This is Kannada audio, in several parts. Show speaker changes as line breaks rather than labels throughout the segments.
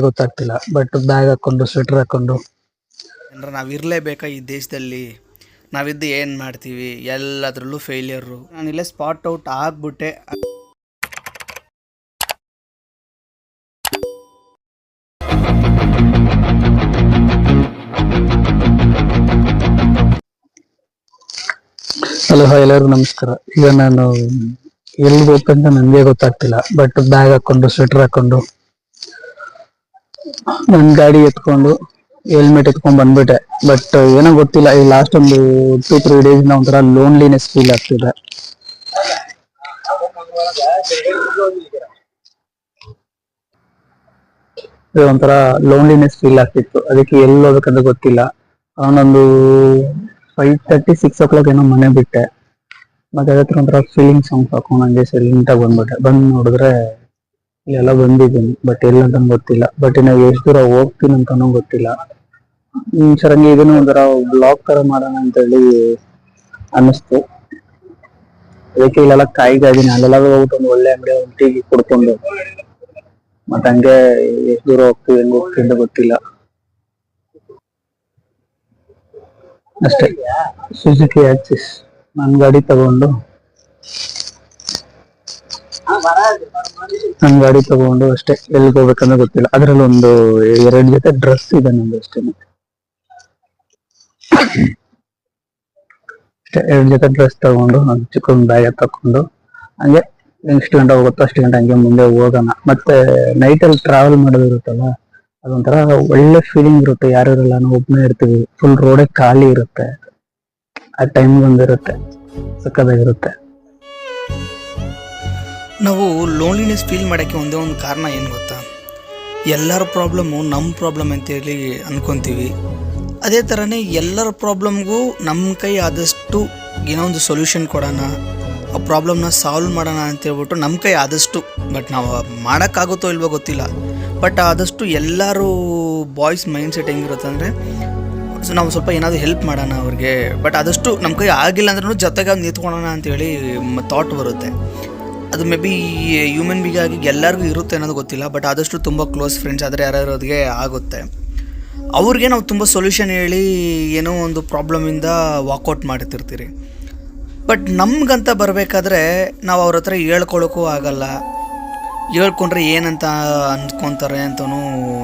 ಗೊತ್ತಾಗ್ತಿಲ್ಲ ಬಟ್ ಬ್ಯಾಗ್ ಹಾಕೊಂಡು ಸ್ವೆಟರ್ ಹಾಕೊಂಡು.
ಅಂದ್ರೆ ನಾವು ಇರಲೇಬೇಕಾ ಈ ದೇಶದಲ್ಲಿ? ನಾವಿದ್ದು ಏನು ಮಾಡ್ತೀವಿ? ಎಲ್ಲದರಲ್ಲೂ ನಾನು ಇಲ್ಲೇ ಸ್ಪಾಟ್ ಔಟ್ ಆಗ್ಬಿಟ್ಟೆ.
ಹಲೋ ಹಾಯ್ ಎಲ್ಲರಿಗೂ ನಮಸ್ಕಾರ. ಈಗ ನಾನು ಎಲ್ಲಿಗೆ ಹೋಗ್ತಂತ ನನಗೆ ಗೊತ್ತಾಗ್ತಿಲ್ಲ ಬಟ್ ಬ್ಯಾಗ್ ಹಾಕೊಂಡು ಸ್ವೆಟರ್ ಹಾಕೊಂಡು. ನನ್ ಗಾಡಿ ಎತ್ಕೊಂಡು ಹೆಲ್ಮೆಟ್ ಎತ್ಕೊಂಡ್ ಬಂದ್ಬಿಟ್ಟೆ. ಬಟ್ ಏನೋ ಗೊತ್ತಿಲ್ಲ, ಈ ಲಾಸ್ಟ್ ಒಂದು ಟೂ ತ್ರೀ ಡೇಸ್ನ ಒಂಥರ ಲೋನ್ಲಿನೆಸ್ ಫೀಲ್ ಆಗ್ತಿದೆ. ಒಂಥರ ಲೋನ್ಲಿನೆಸ್ ಫೀಲ್ ಆಗ್ತಿತ್ತು. ಅದಕ್ಕೆ ಎಲ್ಲಿ ಹೋಗ್ಬೇಕಂತ ಗೊತ್ತಿಲ್ಲ. ಅವನೊಂದು five thirty six o'clock ಏನೋ ಮನೆ ಬಿಟ್ಟೆ. ಮತ್ತೆ ಅದ್ರ ಒಂಥರ ಫೀಲಿಂಗ್ ಸಾಂಗ್ಸ್ ಹಾಕೊಂಡು ಹಂಗೆ ಆಗಿ ಬಂದ್ಬಿಟ್ಟೆ. ಬಂದು ನೋಡಿದ್ರೆ ಇಲ್ಲೆಲ್ಲ ಬಂದಿದ್ದೀನಿ ಬಟ್ ಎಲ್ಲಂತ ಗೊತ್ತಿಲ್ಲ. ಬಟ್ ನಾವು ಎಷ್ಟು ದೂರ ಹೋಗ್ತೀನಿ ಅಂತಾನೂ ಗೊತ್ತಿಲ್ಲ. ಸರಂಗಿ ಇದನ್ನು ಒಂಥರ ಬ್ಲಾಗ್ ತರ ಮಾಡೋಣ ಅಂತ ಹೇಳಿ ಅನ್ನಿಸ್ತು. ಅದಕ್ಕೆ ಇಲ್ಲೆಲ್ಲ ಕಾಯ್ತಾ ಅಲ್ಲೆಲ್ಲ ಹೋಗ್ಬಿಟ್ಟು ಒಂದು ಒಳ್ಳೆ ಅಂಗಡಿ ಒಂದು ಟೀ ಕುಡ್ಕೊಂಡು. ಮತ್ತೆ ಹಂಗೆ ಎಷ್ಟು ದೂರ ಹೋಗ್ತೀವಿ, ಹೆಂಗ್ ಹೋಗ್ತೀವಿ ಅಂತ ಗೊತ್ತಿಲ್ಲ. ಅಷ್ಟೇ. ಸುಜುಕಿ ಆಕ್ಸಿಸ್ ನನ್ನ ಗಾಡಿ ತಗೊಂಡು. ನನ್ ಗಾಡಿ ತಗೊಂಡು ಅಷ್ಟೇ. ಎಲ್ಲಿಗೆ ಹೋಗ್ಬೇಕಂತ ಗೊತ್ತಿಲ್ಲ. ಅದ್ರಲ್ಲಿ ಒಂದು ಎರಡು ಜೊತೆ ಡ್ರೆಸ್ ಇದೆ ನಂದು ಅಷ್ಟೇ ಎರಡು ಜೊತೆ ಡ್ರೆಸ್ ತಗೊಂಡು ಚಿಕ್ಕ ಬ್ಯಾಗ್ ತಕೊಂಡು ಹಂಗೆ ಎಷ್ಟು ಗಂಟೆ ಹೋಗುತ್ತೋ ಅಷ್ಟು ಗಂಟೆ ಹಂಗೆ ಮುಂದೆ ಹೋಗೋಣ. ಮತ್ತೆ ನೈಟ್ ಅಲ್ಲಿ ಟ್ರಾವೆಲ್ ಮಾಡೋದಿರುತ್ತಲ್ಲ ಅದೊಂಥರ ಒಳ್ಳೆ ಫೀಲಿಂಗ್ ಇರುತ್ತೆ. ಯಾರು ಇರಲ್ಲ ಒಬ್ಬನೇ ಇರ್ತೀವಿ. ಫುಲ್ ರೋಡೇ ಖಾಲಿ ಇರುತ್ತೆ. ಆ ಟೈಮ್ ಬಂದಿರುತ್ತೆ. ಸಕ್ಕದಾಗಿರುತ್ತೆ
ನಾವು ಲೋನ್ಲಿನೆಸ್ ಫೀಲ್ ಮಾಡೋಕ್ಕೆ ಒಂದೇ ಒಂದು ಕಾರಣ ಏನು ಗೊತ್ತಾ? ಎಲ್ಲರ ಪ್ರಾಬ್ಲಮ್ಮು ನಮ್ಮ ಪ್ರಾಬ್ಲಮ್ ಅಂತೇಳಿ ಅಂದ್ಕೊತೀವಿ ಅದೇ ಥರನೇ ಎಲ್ಲರ ಪ್ರಾಬ್ಲಮ್ಗೂ ನಮ್ಮ ಕೈ ಆದಷ್ಟು ಏನೋ ಒಂದು ಸೊಲ್ಯೂಷನ್ ಕೊಡೋಣ, ಆ ಪ್ರಾಬ್ಲಮ್ನ ಸಾಲ್ವ್ ಮಾಡೋಣ ಅಂತ ಹೇಳ್ಬಿಟ್ಟು ನಮ್ಮ ಕೈ ಆದಷ್ಟು ಬಟ್ ನಾವು ಮಾಡೋಕ್ಕಾಗುತ್ತೋ ಇಲ್ವೋ ಗೊತ್ತಿಲ್ಲ. ಬಟ್ ಆದಷ್ಟು ಎಲ್ಲರೂ ಬಾಯ್ಸ್ ಮೈಂಡ್ ಸೆಟ್ ಹೆಂಗಿರುತ್ತೆ ಅಂದರೆ ಸೊ ನಾವು ಸ್ವಲ್ಪ ಏನಾದರೂ ಹೆಲ್ಪ್ ಮಾಡೋಣ ಅವ್ರಿಗೆ ಬಟ್ ಆದಷ್ಟು ನಮ್ಮ ಕೈ ಆಗಿಲ್ಲ ಅಂದ್ರೂ ಜೊತೆಗೆ ನಿಂತ್ಕೊಳ್ಳೋಣ ಅಂತೇಳಿ ಥಾಟ್ ಬರುತ್ತೆ. ಅದು ಮೇ ಬಿ ಹ್ಯೂಮನ್ ಬೀಗ್ ಆಗಿ ಎಲ್ಲರಿಗೂ ಇರುತ್ತೆ ಅನ್ನೋದು ಗೊತ್ತಿಲ್ಲ ಬಟ್ ಆದಷ್ಟು ತುಂಬ ಕ್ಲೋಸ್ ಫ್ರೆಂಡ್ಸ್ ಆದರೆ ಯಾರ್ಯಾರೋದಿಗೆ ಆಗುತ್ತೆ. ಅವ್ರಿಗೆ ನಾವು ತುಂಬ ಸೊಲ್ಯೂಷನ್ ಹೇಳಿ ಏನೋ ಒಂದು ಪ್ರಾಬ್ಲಮಿಂದ ವಾಕೌಟ್ ಮಾಡ್ತಿರ್ತೀರಿ. ಬಟ್ ನಮ್ಗಂತ ಬರಬೇಕಾದ್ರೆ ನಾವು ಅವ್ರ ಹತ್ರ ಹೇಳ್ಕೊಳ್ಳೋಕ್ಕೂ ಆಗಲ್ಲ. ಹೇಳ್ಕೊಂಡ್ರೆ ಏನಂತ ಅಂದ್ಕೊತಾರೆ ಅಂತಲೂ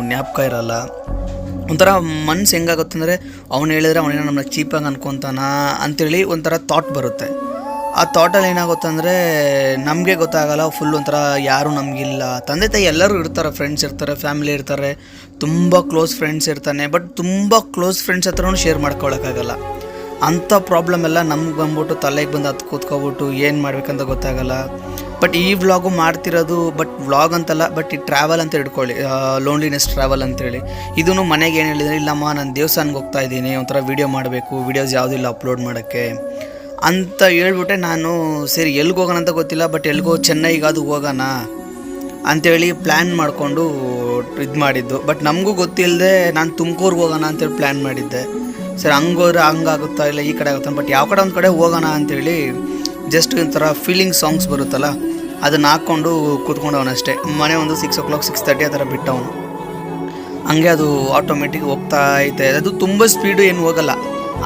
ಜ್ಞಾಪಕ ಇರಲ್ಲ. ಒಂಥರ ಮನ್ಸು ಹೆಂಗಾಗುತ್ತೆ ಅಂದರೆ ಅವ್ನು ಹೇಳಿದ್ರೆ ಅವನೇನೋ ನಮ್ಮನ್ನ ಚೀಪಾಗಿ ಅನ್ಕೊತಾನ ಅಂತೇಳಿ ಒಂಥರ ಥಾಟ್ ಬರುತ್ತೆ. ಆ ಥಾಟಲ್ಲಿ ಏನಾಗುತ್ತೆ ಅಂದರೆ ನಮಗೆ ಗೊತ್ತಾಗಲ್ಲ ಫುಲ್ ಒಂಥರ ಯಾರು ನಮಗಿಲ್ಲ. ತಂದೆ ತಾಯಿ ಎಲ್ಲರೂ ಇರ್ತಾರೆ ಫ್ರೆಂಡ್ಸ್ ಇರ್ತಾರೆ ಫ್ಯಾಮಿಲಿ ಇರ್ತಾರೆ, ತುಂಬ ಕ್ಲೋಸ್ ಫ್ರೆಂಡ್ಸ್ ಇರ್ತಾನೆ ಬಟ್ ತುಂಬ ಕ್ಲೋಸ್ ಫ್ರೆಂಡ್ಸ್ ಹತ್ರನೂ ಶೇರ್ ಮಾಡ್ಕೊಳಕ್ಕಾಗಲ್ಲ. ಅಂಥ ಪ್ರಾಬ್ಲಮ್ ಎಲ್ಲ ನಮ್ಗೆ ಬಂದ್ಬಿಟ್ಟು ತಲೆಗೆ ಬಂದು ಹತ್ತು ಕೂತ್ಕೊಬಿಟ್ಟು ಏನು ಮಾಡ್ಬೇಕಂತ ಗೊತ್ತಾಗಲ್ಲ. ಬಟ್ ಈ ವ್ಲಾಗು ಮಾಡ್ತಿರೋದು ಬಟ್ ವ್ಲಾಗ್ ಅಂತಲ್ಲ ಬಟ್ ಈ ಟ್ರಾವೆಲ್ ಅಂತ ಹಿಡ್ಕೊಳ್ಳಿ ಲೋನ್ಲಿನೆಸ್ ಟ್ರಾವೆಲ್ ಅಂತೇಳಿ ಇದನ್ನು ಮನೆಗೆ ಏನು ಹೇಳಿದ್ರೆ, ಇಲ್ಲಮ್ಮ, ನಾನು ದೇವಸ್ಥಾನಕ್ಕೆ ಹೋಗ್ತಾ ಇದ್ದೀನಿ, ಒಂಥರ ವೀಡಿಯೋ ಮಾಡಬೇಕು ವೀಡಿಯೋಸ್ ಯಾವುದಿಲ್ಲ ಅಪ್ಲೋಡ್ ಮಾಡೋಕ್ಕೆ. ಅಂತ ಹೇಳ್ಬಿಟ್ಟೆ ನಾನು, ಸರಿ, ಎಲ್ಲಿಗೆ ಹೋಗೋಣ ಅಂತ ಗೊತ್ತಿಲ್ಲ ಬಟ್ ಎಲ್ಲಿಗೋ ಚೆನ್ನೈಗಾದು ಹೋಗೋಣ ಅಂತೇಳಿ ಪ್ಲ್ಯಾನ್ ಮಾಡಿಕೊಂಡು ಇದು ಮಾಡಿದ್ದು. ಬಟ್ ನಮಗೂ ಗೊತ್ತಿಲ್ಲದೆ ನಾನು ತುಮಕೂರ್ಗೆ ಹೋಗೋಣ ಅಂತೇಳಿ ಪ್ಲ್ಯಾನ್ ಮಾಡಿದ್ದೆ. ಸರಿ ಹಂಗೋದ್ರೆ ಹಂಗಾಗುತ್ತಾ ಇಲ್ಲ, ಈ ಕಡೆ ಆಗುತ್ತಾ ಬಟ್ ಯಾವ ಕಡೆ ಒಂದು ಕಡೆ ಹೋಗೋಣ ಅಂತೇಳಿ ಜಸ್ಟ್ ಒಂಥರ ಫೀಲಿಂಗ್ ಸಾಂಗ್ಸ್ ಬರುತ್ತಲ್ಲ, ಅದನ್ನು ಹಾಕ್ಕೊಂಡು ಕೂತ್ಕೊಂಡವನಷ್ಟೇ ಮನೆ ಒಂದು six o'clock six thirty ಆ ಥರ ಬಿಟ್ಟವನು. ಹಂಗೆ ಅದು ಆಟೋಮೆಟಿಕ್ ಹೋಗ್ತಾ ಐತೆ. ಅದು ತುಂಬ ಸ್ಪೀಡು ಏನು ಹೋಗಲ್ಲ.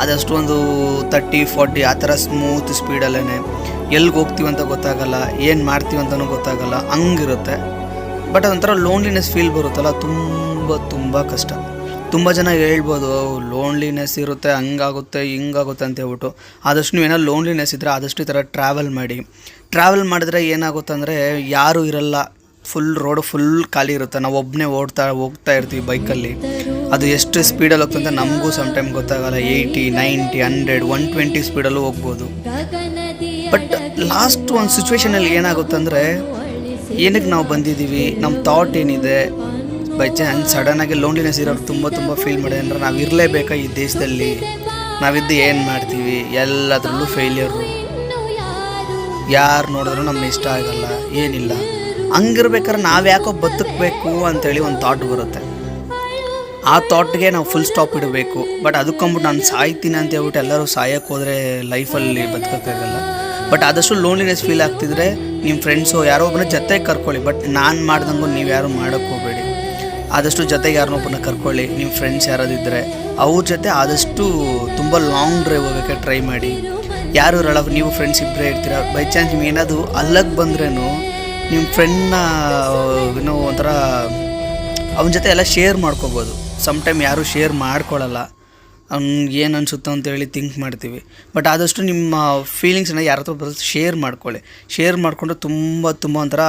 ಅದಷ್ಟು ಒಂದು ತರ್ಟಿ, ಫಾರ್ಟಿ ಆ ಥರ ಸ್ಮೂತ್ ಸ್ಪೀಡಲ್ಲೇ ಎಲ್ಲಿಗೆ ಹೋಗ್ತೀವಿ ಅಂತ ಗೊತ್ತಾಗಲ್ಲ, ಏನು ಮಾಡ್ತೀವಿ ಅಂತಲೂ ಗೊತ್ತಾಗಲ್ಲ, ಹಂಗಿರುತ್ತೆ. ಬಟ್ ಅದೊಂಥರ ಲೋನ್ಲಿನೆಸ್ ಫೀಲ್ ಬರುತ್ತಲ್ಲ, ತುಂಬ ತುಂಬ ಕಷ್ಟ. ತುಂಬ ಜನ ಹೇಳ್ಬೋದು ಲೋನ್ಲಿನೆಸ್ ಇರುತ್ತೆ, ಹಂಗಾಗುತ್ತೆ, ಹಿಂಗಾಗುತ್ತೆ ಅಂತ ಹೇಳ್ಬಿಟ್ಟು. ಆದಷ್ಟು ನೀವೇನೋ ಲೋನ್ಲಿನೆಸ್ ಇದ್ದರೆ ಆದಷ್ಟು ಈ ಥರ ಟ್ರಾವೆಲ್ ಮಾಡಿ. ಟ್ರಾವೆಲ್ ಮಾಡಿದ್ರೆ ಏನಾಗುತ್ತೆ ಅಂದರೆ, ಯಾರೂ ಇರಲ್ಲ. ಫುಲ್ ರೋಡ್ ಫುಲ್ ಖಾಲಿ ಇರುತ್ತೆ. ನಾವು ಒಬ್ಬನೇ ಓಡ್ತಾ, ಹೋಗ್ತಾ ಇರ್ತೀವಿ ಬೈಕಲ್ಲಿ ಅದು ಎಷ್ಟು ಸ್ಪೀಡಲ್ಲಿ ಅಂತ ನಮಗೂ ಸಮ್ ಟೈಮ್ ಗೊತ್ತಾಗಲ್ಲ eighty ninety hundred one twenty ಸ್ಪೀಡಲ್ಲೂ ಹೋಗ್ಬೋದು. ಬಟ್ ಲಾಸ್ಟ್ ಒಂದು ಏನಾಗುತ್ತೆ ಅಂದರೆ, ಏನಕ್ಕೆ ನಾವು ಬಂದಿದ್ದೀವಿ? ನಮ್ಮ ಥಾಟ್ ಏನಿದೆ? ಬೈ ಚಾನ್ಸ್ ಸಡನ್ನಾಗಿ ಲೋನ್ಲಿನೆಸ್ ಇರೋರು ತುಂಬ ತುಂಬ ಫೀಲ್ ಮಾಡಿದೆ ಅಂದರೆ ನಾವು ಇರಲೇಬೇಕಾ ಈ ದೇಶದಲ್ಲಿ? ನಾವಿದ್ದು ಏನು ಮಾಡ್ತೀವಿ? ಎಲ್ಲದರಲ್ಲೂ ಫೇಲಿಯರು ಯಾರು ನೋಡಿದ್ರು ನಮ್ಗೆ ಇಷ್ಟ ಆಗಲ್ಲ. ಏನಿಲ್ಲ. ಹಂಗಿರ್ಬೇಕಾದ್ರೆ ನಾವು ಯಾಕೋ ಬದುಕಬೇಕು ಅಂತೇಳಿ ಒಂದು ಥಾಟ್ ಬರುತ್ತೆ. ಆ ಥಾಟ್ಗೆ ನಾವು ಫುಲ್ ಸ್ಟಾಪ್ ಇಡಬೇಕು. ಬಟ್ ಅದಕ್ಕೊಂಬಿಟ್ಟು ನಾನು ಸಾಯ್ತೀನಿ ಅಂತ ಹೇಳ್ಬಿಟ್ಟು ಎಲ್ಲರೂ ಸಾಯಕ್ಕೆ ಹೋದರೆ ಲೈಫಲ್ಲಿ ಬದುಕೋಕ್ಕಾಗಲ್ಲ ಬಟ್ ಆದಷ್ಟು ಲೋನ್ಲಿನೆಸ್ ಫೀಲ್ ಆಗ್ತಿದ್ರೆ ನಿಮ್ಮ ಫ್ರೆಂಡ್ಸು ಯಾರೋ ಒಬ್ಬನ ಜೊತೆಗೆ ಕರ್ಕೊಳ್ಳಿ. ಬಟ್ ನಾನು ಮಾಡ್ದಂಗೂ ನೀವು ಯಾರು ಮಾಡೋಕ್ಕೆ ಹೋಗಬೇಡಿ. ಆದಷ್ಟು ಜೊತೆಗೆ ಯಾರನ್ನೊಬ್ಬನ ಕರ್ಕೊಳ್ಳಿ. ನಿಮ್ಮ ಫ್ರೆಂಡ್ಸ್ ಯಾರಾದಿದ್ದರೆ ಅವ್ರ ಜೊತೆ ಆದಷ್ಟು ತುಂಬ ಲಾಂಗ್ ಡ್ರೈವ್ ಹೋಗೋಕ್ಕೆ ಟ್ರೈ ಮಾಡಿ. ಯಾರು ಇರಲ್ಲ, ನೀವು ಫ್ರೆಂಡ್ಸ್ ಇಬ್ಬರೇ ಇರ್ತೀರ? ಬೈ ಚಾನ್ಸ್ ನೀವು ಏನಾದರೂ ಅಲ್ಲಗೆ ಬಂದ್ರೂ ನಿಮ್ಮ ಫ್ರೆಂಡ್ನ ಏನೋ ಒಂಥರ ಅವನ ಜೊತೆ ಎಲ್ಲ ಶೇರ್ ಮಾಡ್ಕೋಬೋದು. ಸಮ್ಟೈಮ್ ಯಾರೂ ಶೇರ್ ಮಾಡ್ಕೊಳ್ಳಲ್ಲ ಅವ್ನಿಗೆ ಏನು ಅನಿಸುತ್ತೋ ಅಂತೇಳಿ ಥಿಂಕ್ ಮಾಡ್ತೀವಿ. ಬಟ್ ಆದಷ್ಟು ನಿಮ್ಮ ಫೀಲಿಂಗ್ಸನ್ನ ಯಾರ ಹತ್ರ ಬರುತ್ತೆ ಶೇರ್ ಮಾಡ್ಕೊಳ್ಳಿ. ಶೇರ್ ಮಾಡಿಕೊಂಡು ತುಂಬ ತುಂಬ ಒಂಥರ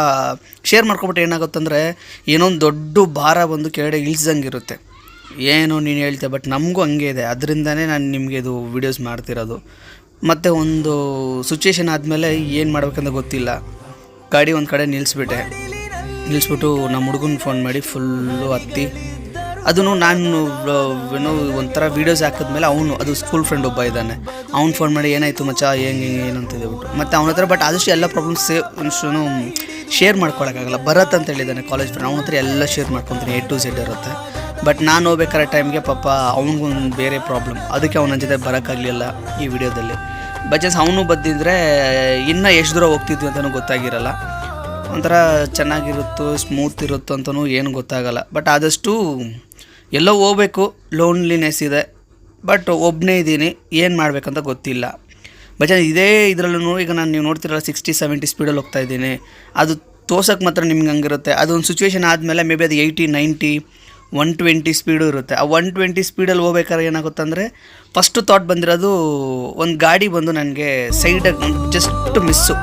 ಶೇರ್ ಮಾಡ್ಕೊಬಿಟ್ಟು ಏನಾಗುತ್ತಂದರೆ ಏನೋ ಒಂದು ದೊಡ್ಡ ಭಾರ ಬಂದು ಕೆಳಗಡೆ ಇಳಿಸ್ದಂಗೆ ಇರುತ್ತೆ ಏನು ನೀನು ಹೇಳ್ತೀಯ ಬಟ್ ನಮಗೂ ಹಂಗೆ ಇದೆ. ಅದರಿಂದನೇ ನಾನು ನಿಮಗೆ ಇದು ವೀಡಿಯೋಸ್ ಮಾಡ್ತಿರೋದು. ಮತ್ತು ಒಂದು ಸಿಚುವೇಶನ್ ಆದಮೇಲೆ ಏನು ಮಾಡ್ಬೇಕಂತ ಗೊತ್ತಿಲ್ಲ. ಗಾಡಿ ಒಂದು ಕಡೆ ನಿಲ್ಲಿಸ್ಬಿಟ್ಟೆ ನಿಲ್ಲಿಸ್ಬಿಟ್ಟು ನಮ್ಮ ಹುಡುಗನ ಫೋನ್ ಮಾಡಿ ಫುಲ್ಲು ಹತ್ತಿ ಅದನ್ನು ನಾನು ಏನೋ ಒಂಥರ ವೀಡಿಯೋಸ್ ಹಾಕಿದ್ಮೇಲೆ ಅವನು, ಅದು ಸ್ಕೂಲ್ ಫ್ರೆಂಡ್ ಒಬ್ಬ ಇದ್ದಾನೆ. ಅವ್ನು ಫೋನ್ ಮಾಡಿ, ಏನಾಯಿತು ಮಚ್ಚ? ಹೆಂಗೆ ಹೆಂಗೆ ಏನಂತ ಹೇಳ್ಬಿಟ್ಟು. ಮತ್ತು ಅವನ ಹತ್ರ ಬಟ್ ಆದಷ್ಟು ಎಲ್ಲ ಪ್ರಾಬ್ಲಮ್ಸ್ ಸೇವ್ ಒಂದಷ್ಟು ಶೇರ್ ಮಾಡ್ಕೊಳಕ್ಕಾಗಲ್ಲ. ಭರತ್ ಅಂತ ಹೇಳಿದ್ದಾನೆ ಕಾಲೇಜ್ ಫ್ರೆಂಡ್ ಅವನ ಹತ್ರ ಎಲ್ಲ ಶೇರ್ ಮಾಡ್ಕೊತೀನಿ ಎ ಟು ಝೆಡ್ ಇರುತ್ತೆ. ಬಟ್ ನಾನು ಹೋಗ್ಬೇಕಾದ್ರೆ ಟೈಮ್ಗೆ ಪಾಪ ಅವ್ನಿಗೊಂದು ಬೇರೆ ಪ್ರಾಬ್ಲಮ್ ಅದಕ್ಕೆ ಅವನ ಜೊತೆ ಬರೋಕ್ಕಾಗಲಿಲ್ಲ ಈ ವಿಡಿಯೋದಲ್ಲಿ ಬಟ್ ಚಾನ್ಸ್ ಅವನು ಬದ್ದಿದ್ರೆ ಇನ್ನೂ ಎಷ್ಟು ದೂರ ಹೋಗ್ತಿದ್ವಿ ಅಂತಲೂ ಗೊತ್ತಾಗಿರಲ್ಲ. ಒಂಥರ ಚೆನ್ನಾಗಿರುತ್ತೋ ಸ್ಮೂತ್ ಇರುತ್ತೋ ಅಂತಲೂ ಏನು ಗೊತ್ತಾಗಲ್ಲ. ಬಟ್ ಆದಷ್ಟು ಎಲ್ಲೋ ಹೋಗ್ಬೇಕು ಲೋನ್ಲಿನೆಸ್ ಇದೆ ಬಟ್ ಒಬ್ಬನೇ ಇದ್ದೀನಿ, ಏನು ಮಾಡಬೇಕಂತ ಗೊತ್ತಿಲ್ಲ. ಬಟ್ ಇದೇ ಇದರಲ್ಲೂ ಈಗ ನಾನು ನೀವು ನೋಡ್ತಿರಲ್ಲ ಸಿಕ್ಸ್ಟಿ ಸೆವೆಂಟಿ ಸ್ಪೀಡಲ್ಲಿ ಹೋಗ್ತಾ ಇದ್ದೀನಿ. ಅದು ತೋರ್ಸೋಕೆ ಮಾತ್ರ ನಿಮ್ಗೆ ಹಂಗಿರುತ್ತೆ. ಅದೊಂದು ಸಿಚುವೇಶನ್ ಆದಮೇಲೆ ಮೇ ಬಿ ಅದು eighty ninety one twenty speed ಇರುತ್ತೆ. ಆ ಒನ್ ಟ್ವೆಂಟಿ ಸ್ಪೀಡಲ್ಲಿ ಹೋಗ್ಬೇಕಾದ್ರೆ ಏನಾಗುತ್ತೆ ಅಂದರೆ ಫಸ್ಟು ಥಾಟ್ ಬಂದಿರೋದು ಒಂದು ಗಾಡಿ ಬಂದು ನನಗೆ ಸೈಡಾಗಿ ಜಸ್ಟ್ ಮಿಸ್ಸು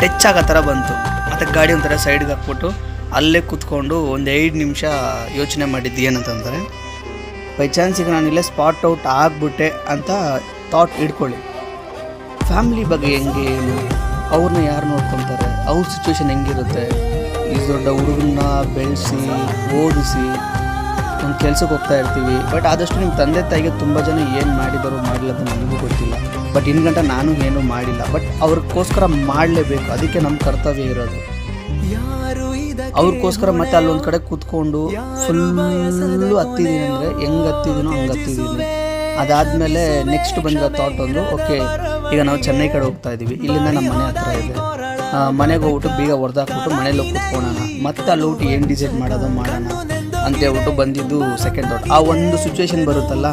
ಟಚ್ ಆಗೋ ಥರ ಬಂತು. ಮತ್ತು ಗಾಡಿ ಒಂಥರ ಸೈಡ್ಗೆ ಹಾಕ್ಬಿಟ್ಟು ಅಲ್ಲೇ ಕೂತ್ಕೊಂಡು ಒಂದು ಐದು ನಿಮಿಷ ಯೋಚನೆ ಮಾಡಿದ್ದು ಏನಂತಂದರೆ, ಬೈ ಚಾನ್ಸ್ ಈಗ ನಾನು ಇಲ್ಲೇ ಸ್ಪಾಟ್ ಔಟ್ ಆಗಿಬಿಟ್ಟೆ ಅಂತ ಥಾಟ್ ಇಟ್ಕೊಳ್ಳಿ. ಫ್ಯಾಮ್ಲಿ ಬಗ್ಗೆ ಹೆಂಗೆ ಏನು ಅವ್ರನ್ನ ಯಾರು ನೋಡ್ಕೊತಾರೆ, ಅವ್ರ ಸಿಚುವೇಶನ್ ಹೆಂಗಿರುತ್ತೆ, ಈ ದೊಡ್ಡ ಹುಡುಗನ್ನ ಬೆಳೆಸಿ ಓದಿಸಿ ಒಂದು ಕೆಲ್ಸಕ್ಕೆ ಹೋಗ್ತಾ ಇರ್ತೀವಿ. ಬಟ್ ಆದಷ್ಟು ನಿಮ್ಮ ತಂದೆ ತಾಯಿಗೆ ತುಂಬ ಜನ ಏನು ಮಾಡಿದಾರೋ ಮಾಡಿಲ್ಲ ಅಂತ ನನಗೂ ಗೊತ್ತಿಲ್ಲ. ಬಟ್ ಇನ್ನು ಗಂಟ ನಾನು ಏನೂ ಮಾಡಿಲ್ಲ. ಬಟ್ ಅವ್ರಿಗೋಸ್ಕರ ಮಾಡಲೇಬೇಕು. ಅದಕ್ಕೆ ನಮ್ಮ ಕರ್ತವ್ಯ ಇರೋದು. ಅವ್ರಿಗೋಸ್ಕರ ಮತ್ತೆ ಅಲ್ಲೊಂದು ಕಡೆ ಕೂತ್ಕೊಂಡು ಫುಲ್ಲು ಹತ್ತಿದ್ದೀನಿ ಅಂದರೆ ಹೆಂಗೆ ಹತ್ತಿದ್ದೀನೋ ಹಂಗೆ ಹತ್ತಿದ್ದೀನಿ ಅದಾದಮೇಲೆ ನೆಕ್ಸ್ಟ್ ಬಂದಿರೋ ಥಾಟ್ ಒಂದು ಓಕೆ ಈಗ ನಾವು ಚೆನ್ನೈ ಕಡೆ ಹೋಗ್ತಾ ಇದ್ದೀವಿ ಇಲ್ಲಿಂದ ನಮ್ಮ ಮನೆ ಹತ್ರ ಇದೆ. ಮನೆಗೆ ಹೋಗ್ಬಿಟ್ಟು ಬೀಗ ಹೊಡೆದಾಕ್ಬಿಟ್ಟು ಮನೇಲಿ ಹೋಗಿ ಕೂತ್ಕೊಳ್ಳೋಣ ಮತ್ತೆ ಅಲ್ಲಿ ಹೋಗ್ಬಿಟ್ಟು ಏನು ಡಿಸೈಡ್ ಮಾಡೋದು ಮಾಡೋಣ ಅಂತ ಹೇಳ್ಬಿಟ್ಟು ಬಂದಿದ್ದು ಸೆಕೆಂಡ್ ಥಾಟ್ ಆ ಒಂದು ಸಿಚುವೇಶನ್ ಬರುತ್ತಲ್ಲ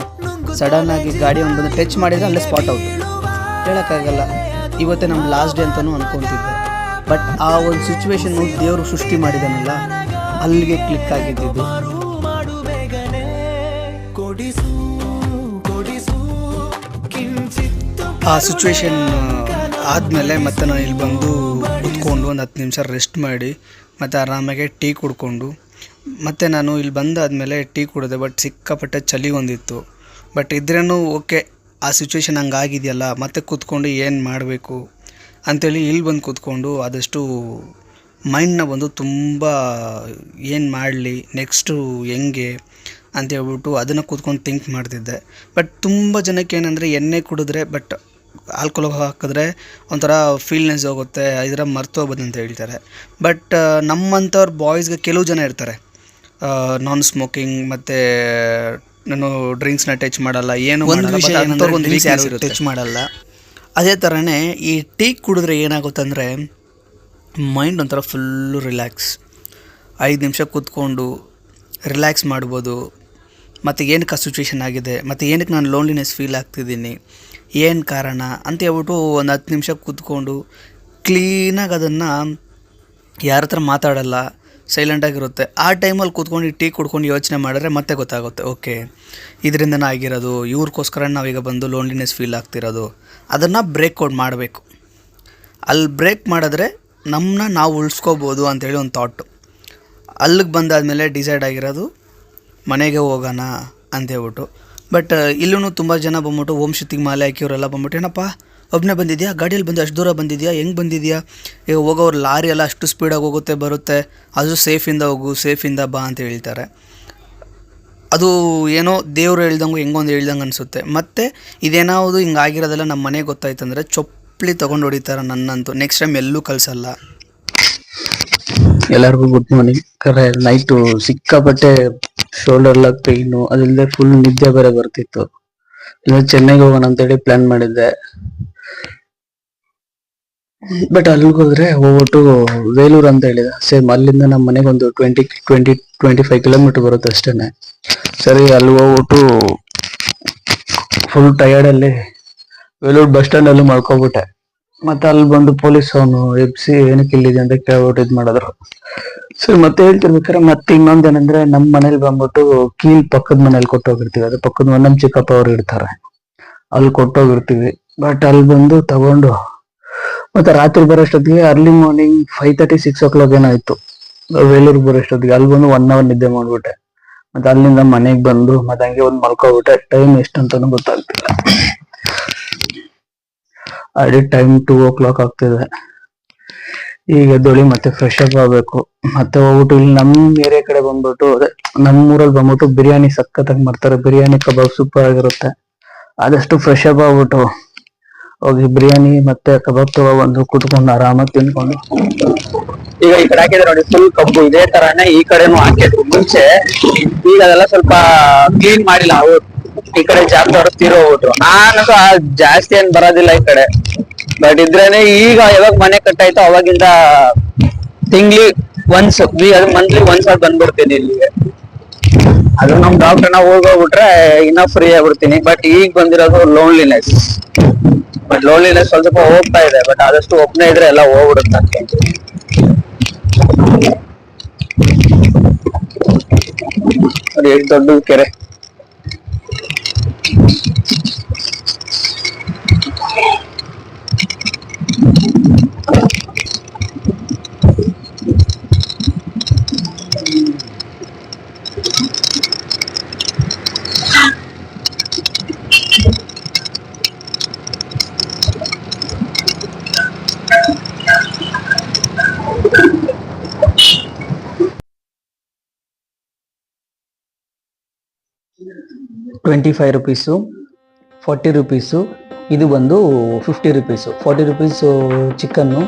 ಸಡನ್ ಆಗಿ ಗಾಡಿ ಒಂದು ಟಚ್ ಮಾಡಿದ್ರೆ ಅಲ್ಲೇ ಸ್ಪಾಟ್ ಔಟ್ ಹೇಳೋಕ್ಕಾಗಲ್ಲ. ಇವತ್ತೇ ನಮ್ಮ ಲಾಸ್ಟ್ ಡೇ ಅಂತಲೂ ಅನ್ಕೊತಿದ್ದೆ. ಬಟ್ ಆ ಒಂದು ಸಿಚುವೇಶನ್ ದೇವರು ಸೃಷ್ಟಿ ಮಾಡಿದನಲ್ಲ, ಅಲ್ಲಿಗೆ ಕ್ಲಿಕ್ ಆಗಿದ್ದಿದ್ದು. ಆ ಸಿಚುವೇಶನ್ ಆದಮೇಲೆ ಮತ್ತೆ ನಾನು ಇಲ್ಲಿ ಬಂದು ಕುತ್ಕೊಂಡು ಒಂದು ಹತ್ತು ನಿಮಿಷ ರೆಸ್ಟ್ ಮಾಡಿ, ಮತ್ತು ಆರಾಮಾಗೆ ಟೀ ಕುಡ್ಕೊಂಡು, ಮತ್ತು ನಾನು ಇಲ್ಲಿ ಬಂದಾದಮೇಲೆ ಟೀ ಕುಡಿದೆ ಬಟ್ ಸಿಕ್ಕಾಪಟ್ಟೆ ಚಳಿ ಒಂದಿತ್ತು. ಬಟ್ ಇದ್ರೂ ಓಕೆ ಆ ಸಿಚುವೇಶನ್ ಹಂಗಾಗಿದೆಯಲ್ಲ, ಮತ್ತೆ ಕೂತ್ಕೊಂಡು ಏನು ಮಾಡಬೇಕು? ಅಂಥೇಳಿ ಇಲ್ಲಿ ಬಂದು ಕೂತ್ಕೊಂಡು ಆದಷ್ಟು ಮೈಂಡ್ನ ಬಂದು ತುಂಬ ಏನು ಮಾಡಲಿ ನೆಕ್ಸ್ಟು ಹೆಂಗೆ ಅಂತ ಹೇಳ್ಬಿಟ್ಟು ಅದನ್ನು ಕೂತ್ಕೊಂಡು ಥಿಂಕ್ ಮಾಡ್ತಿದ್ದೆ. ಬಟ್ ತುಂಬ ಜನಕ್ಕೆ ಏನಂದರೆ ಎಣ್ಣೆ ಕುಡಿದ್ರೆ ಬಟ್ ಆಲ್ಕೋಲ್ ಹಾಕಿದ್ರೆ ಒಂಥರ ಫೀಲ್ನೆಸ್ ಹೋಗುತ್ತೆ ಇದರ ಮರ್ತೋಗ್ಬೋದು ಅಂತ ಹೇಳ್ತಾರೆ. ಬಟ್ ನಮ್ಮಂಥವ್ರು ಬಾಯ್ಸ್ಗೆ ಕೆಲವು ಜನ ಇರ್ತಾರೆ. ನಾನ್ ಸ್ಮೋಕಿಂಗ್ ಮತ್ತು ನಾನು ಡ್ರಿಂಕ್ಸ್ನ ಟಚ್ ಮಾಡಲ್ಲ ಏನು
ಒಂದು
ಟಚ್ ಮಾಡಲ್ಲ. ಅದೇ ಥರನೇ ಈ ಟೀ ಕುಡಿದ್ರೆ ಏನಾಗುತ್ತೆ ಅಂದರೆ ಮೈಂಡ್ ಒಂಥರ ಫುಲ್ಲು ರಿಲ್ಯಾಕ್ಸ್ ಐದು ನಿಮಿಷ ಕೂತ್ಕೊಂಡು ರಿಲ್ಯಾಕ್ಸ್ ಮಾಡ್ಬೋದು. ಮತ್ತು ಏನಕ್ಕೆ ಆ ಸಿಚುವೇಶನ್ ಆಗಿದೆ? ಮತ್ತು ಏನಕ್ಕೆ ನಾನು ಲೋನ್ಲಿನೆಸ್ ಫೀಲ್ ಆಗ್ತಿದ್ದೀನಿ? ಏನು ಕಾರಣ? ಅಂತ ಹೇಳ್ಬಿಟ್ಟು ಒಂದು ಹತ್ತು ನಿಮಿಷ ಕೂತ್ಕೊಂಡು ಕ್ಲೀನಾಗಿ ಅದನ್ನು ಯಾರ ಹತ್ರ ಮಾತಾಡಲ್ಲ. ಸೈಲೆಂಟಾಗಿರುತ್ತೆ ಆ ಟೈಮಲ್ಲಿ ಕೂತ್ಕೊಂಡು ಟೀ ಕುಡ್ಕೊಂಡು ಯೋಚನೆ ಮಾಡಿದ್ರೆ ಮತ್ತೆ ಗೊತ್ತಾಗುತ್ತೆ, ಓಕೆ ಇದರಿಂದನೇ ಆಗಿರೋದು, ಇವ್ರಿಗೋಸ್ಕರ ನಾವೀಗ ಬಂದು ಲೋನ್ಲಿನೆಸ್ ಫೀಲ್ ಆಗ್ತಿರೋದು, ಅದನ್ನು ಬ್ರೇಕ್ ಔಟ್ ಮಾಡಬೇಕು. ಅಲ್ಲಿ ಬ್ರೇಕ್ ಮಾಡಿದ್ರೆ ನಮ್ಮನ್ನ ನಾವು ಉಳಿಸ್ಕೋಬೋದು ಅಂತೇಳಿ ಒಂದು ಥಾಟು ಅಲ್ಲಿಗೆ ಬಂದಾದಮೇಲೆ ಡಿಸೈಡ್ ಆಗಿರೋದು, ಮನೆಗೆ ಹೋಗೋಣ ಅಂತ ಹೇಳ್ಬಿಟ್ಟು. ಬಟ್ ಇಲ್ಲೂ ತುಂಬ ಜನ ಬಂದ್ಬಿಟ್ಟು ಓಂ ಶಕ್ತಿಗೆ ಮಾಲೆ ಹಾಕಿಯವರೆಲ್ಲ ಬಂದ್ಬಿಟ್ಟು, ಏನಪ್ಪ ಒಬ್ಬನೇ ಬಂದಿದೆಯಾ? ಗಾಡಿಯಲ್ಲಿ ಬಂದು ಅಷ್ಟು ದೂರ ಬಂದಿದೆಯಾ? ಹೆಂಗೆ ಬಂದಿದೆಯಾ? ಈಗ ಹೋಗೋರು ಲಾರಿ ಎಲ್ಲ ಅಷ್ಟು ಸ್ಪೀಡಾಗಿ ಹೋಗುತ್ತೆ, ಬರುತ್ತೆ. ಅದು ಸೇಫಿಂದ ಹೋಗು ಸೇಫಿಂದ ಬಾ ಅಂತ ಹೇಳ್ತಾರೆ. ಅದು ಏನೋ ದೇವ್ರು ಹೇಳ್ದಂಗೆ ಹೆಂಗೊಂದು ಹೇಳ್ದಂಗೆ ಅನಿಸುತ್ತೆ. ಮತ್ತು ಇದೇನಾವುದು ಹಿಂಗೆ ಆಗಿರೋದೆಲ್ಲ ನಮ್ಮ ಮನೆಗೆ ಗೊತ್ತಾಯ್ತಂದರೆ ಚೊಪ್ಪಲಿ ತೊಗೊಂಡು ಹೊಡಿತಾರೆ ನನ್ನಂತೂ. ನೆಕ್ಸ್ಟ್ ಟೈಮ್ ಎಲ್ಲೂ ಕಳಿಸಲ್ಲ.
ಎಲ್ಲರಿಗೂ ಗುಡ್ ಮಾರ್ನಿಂಗ್. ಕರೆ, ನೈಟು ಸಿಕ್ಕಾಪಟ್ಟೆ ಶೋಲ್ಡರ್ ಲಾಗ್ ಪೇಯ್ನು ಅದಿಲ್ಲದೆ ಫುಲ್ ನಿದ್ದೆ ಬೇರೆ ಬರ್ತಿತ್ತು. ಇಲ್ಲ ಚೆನ್ನೈಗೆ ಹೋಗೋಣ ಅಂತೇಳಿ ಪ್ಲಾನ್ ಮಾಡಿದ್ದೆ. ಬಟ್ ಅಲ್ಲಿಗೆ ಹೋದ್ರೆ ಹೋಗ್ಬಿಟ್ಟು ವೇಲೂರ್ ಅಂತ ಹೇಳಿದ. ಸೇಮ್ ಅಲ್ಲಿಂದ ನಮ್ಮ ಮನೆಗೆ ಒಂದು twenty twenty twenty five kilometre ಬರುತ್ತೆ ಅಷ್ಟೇನೆ. ಸರಿ, ಅಲ್ಲಿ ಹೋಗ್ಬಿಟ್ಟು ಫುಲ್ ಟಯರ್ಡ್ ಅಲ್ಲಿ ವೇಲೂರ್ ಬಸ್ ಸ್ಟ್ಯಾಂಡ್ ಅಲ್ಲಿ ಮಾಡ್ಕೊಬಿಟ್ಟೆ ಮತ್ತೆ ಅಲ್ಲಿ ಬಂದು ಪೊಲೀಸ್ ಅವನು, ಎಬ್ಸಿ, ಏನಕ್ಕೆ ಇಲ್ಲಿದೆ ಅಂತ ಕೇಳ್ಬಿಟ್ಟು ಇದ್ ಮಾಡಿದ್ರು. ಸರಿ, ಮತ್ತೆ ಹೇಳ್ತಿರ್ಬೇಕಾರೆ ಮತ್ತೆ ಇನ್ನೊಂದೇನಂದ್ರೆ ನಮ್ಮ ಮನೇಲಿ ಬಂದ್ಬಿಟ್ಟು ಕೀಲ್ ಪಕ್ಕದ ಮನೇಲಿ ಕೊಟ್ಟೋಗಿರ್ತೀವಿ. ಅದು ಪಕ್ಕದ ಮನೆ, ನಮ್ ಚಿಕ್ಕಪ್ಪ ಅವ್ರು ಇರ್ತಾರೆ. ಅಲ್ಲಿ ಕೊಟ್ಟೋಗಿರ್ತೀವಿ. ಬಟ್ ಅಲ್ಲಿ ಬಂದು ತಗೊಂಡು, ಮತ್ತೆ ರಾತ್ರಿ ಬರೋಷ್ಟೊತ್ತಿಗೆ early morning five thirty six o'clock ಏನಾಯ್ತು. ವೇಲೂರ್ ಬರೋಷ್ಟೊತ್ತಿಗೆ ಅಲ್ಲಿ ಬಂದು ಒನ್ ಅವರ್ ನಿದ್ದೆ ಮಾಡ್ಬಿಟ್ಟೆ. ಮತ್ತೆ ಅಲ್ಲಿಂದ ಮನೆಗೆ ಬಂದು, ಮತ್ತೆ ಹಂಗೆ ಒಂದು ಮಲ್ಕೊಬಿಟ್ಟೆ. ಟೈಮ್ ಎಷ್ಟು ಅಂತಾನು ಗೊತ್ತಾಗ್ತಿಲ್ಲ. ಅಡಿ ಟೈಮ್ ಟೂ ಓ ಕ್ಲಾಕ್ ಆಗ್ತಿದೆ. ಈಗ ಎದ್ದೊಳಿ, ಮತ್ತೆ ಫ್ರೆಶ್ ಅಪ್ ಆಗ್ಬೇಕು. ಮತ್ತೆ ಹೋಗ್ಬಿಟ್ಟು ಇಲ್ಲಿ ನಮ್ ಏರಿಯಾ ಕಡೆ ಬಂದ್ಬಿಟ್ಟು, ಅದೇ ನಮ್ಮ ಊರಲ್ಲಿ ಬಂದ್ಬಿಟ್ಟು ಬಿರಿಯಾನಿ ಸಖತ್ತಾಗಿ ಮಾಡ್ತಾರೆ. ಬಿರಿಯಾನಿ ಕಬಾಬ್ ಸೂಪರ್ ಆಗಿರುತ್ತೆ. ಆದಷ್ಟು ಫ್ರೆಶ್ ಅಪ್ ಆಗ್ಬಿಟ್ಟು. ಹೋಗಿ ಬಿರಿಯಾನಿ ಮತ್ತೆ ಕಬಾಬ್ ತಗೊಬಂದು ಕುತ್ಕೊಂಡು ಆರಾಮಾಗಿ ತಿನ್ಕೊಂಡು ಈಗ ಈ ಕಡೆ ಹಾಕಿದ್ರೆ ನೋಡಿ ಫುಲ್ ಕಬ್ಬು ಇದೇ ತರಾನೇ ಈ ಕಡೆನೂ ಹಾಕಿದ್ರು. ಮುಂಚೆ ಈಗ ಅದೆಲ್ಲ ಸ್ವಲ್ಪ ಕ್ಲೀನ್ ಮಾಡಿಲ್ಲ ಅವ್ರು ಈ ಕಡೆ ಜಾಸ್ತಿ ಜಾಗದವ್ರು ತೀರೋಗ್ಬಿಟ್ರು ನಾನು ಜಾಸ್ತಿ ಏನ್ ಬರೋದಿಲ್ಲ ಈ ಕಡೆ. ಬಟ್ ಇದ್ರೇನೆ ಈಗ ಯಾವಾಗ ಮನೆ ಕಟ್ಟಾಯ್ತೋ ಅವಾಗಿಂದ ತಿಂಗ್ಳಿ ಒನ್ಸ್ ಮಂತ್ಲಿ ಒನ್ಸ್ ಆಗಿ ಬಂದ್ಬಿಡ್ತೀನಿ ಇಲ್ಲಿಗೆ. ಅದು ನಮ್ ಡಾಕ್ಟರ್ ನಾವು ಹೋಗೋಗ್ಬಿಟ್ರೆ ಇನ್ನ ಫ್ರೀ ಆಗ್ಬಿಡ್ತೀನಿ. ಬಟ್ ಈಗ ಬಂದಿರೋದು ಲೋನ್ಲಿನೆಸ್ ಬಟ್ ಲೋನ್ಲಿನೆಸ್ ಸ್ವಲ್ಪ ಸ್ವಲ್ಪ ಹೋಗ್ತಾ ಇದೆ ಬಟ್ ಆದಷ್ಟು ಒಬ್ಬನೇ ಇದ್ರೆ ಎಲ್ಲ ಹೋಗ್ಬಿಡುತ್ತೆ ನೋಡಿ ಎಷ್ಟು ದೊಡ್ಡ ಕೆರೆ. Twenty five rupees forty rupees ಇದು ಬಂದು fifty rupees forty rupees chicken